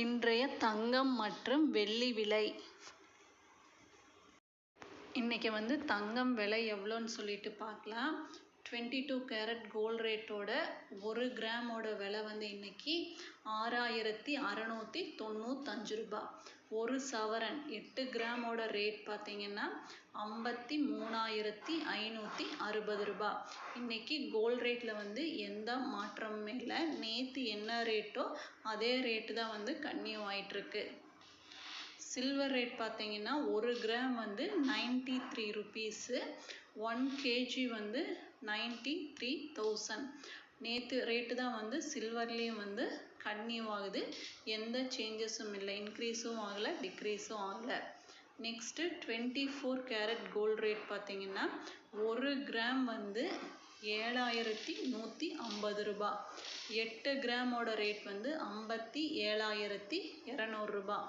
இன்றைய தங்கம் மற்றும் வெள்ளி விலை. இன்றைக்கி வந்து தங்கம் விலை எவ்வளோன்னு சொல்லிட்டு பார்க்கலாம். டுவெண்ட்டி டூ கேரட் கோல்ட் ரேட்டோட ஒரு கிராமோட விலை வந்து இன்றைக்கி ஆறாயிரத்தி அறநூற்றி தொண்ணூத்தஞ்சு ரூபாய் ஒரு சவரன் எட்டு கிராமோட ரேட் பார்த்திங்கன்னா ஐம்பத்தி மூணாயிரத்தி ஐநூற்றி அறுபது ரூபாய் இன்றைக்கி கோல்ட் ரேட்டில் வந்து எந்த மாற்றமுமே இல்லை. நேற்று என்ன ரேட்டோ அதே ரேட்டு தான் வந்து கன்னியூ ஆயிட்டிருக்கு. சில்வர் ரேட் பார்த்தீங்கன்னா ஒரு கிராம் வந்து ninety three rupees one KG வந்து நைன்ட்டி த்ரீ தௌசண்ட் நேற்று ரேட்டு தான் வந்து சில்வர்லேயும் வந்து கன்னியும் ஆகுது. எந்த சேஞ்சஸும் இல்லை. இன்க்ரீஸும் ஆகலை டிக்ரீஸும் ஆகலை. Next twenty four carat gold rate பார்த்தீங்கன்னா ஒரு கிராம் வந்து ஏழாயிரத்தி நூற்றி ஐம்பது ரூபா. எட்டு கிராமோட ரேட் வந்து ஐம்பத்தி ஏழாயிரத்தி இரநூறுபா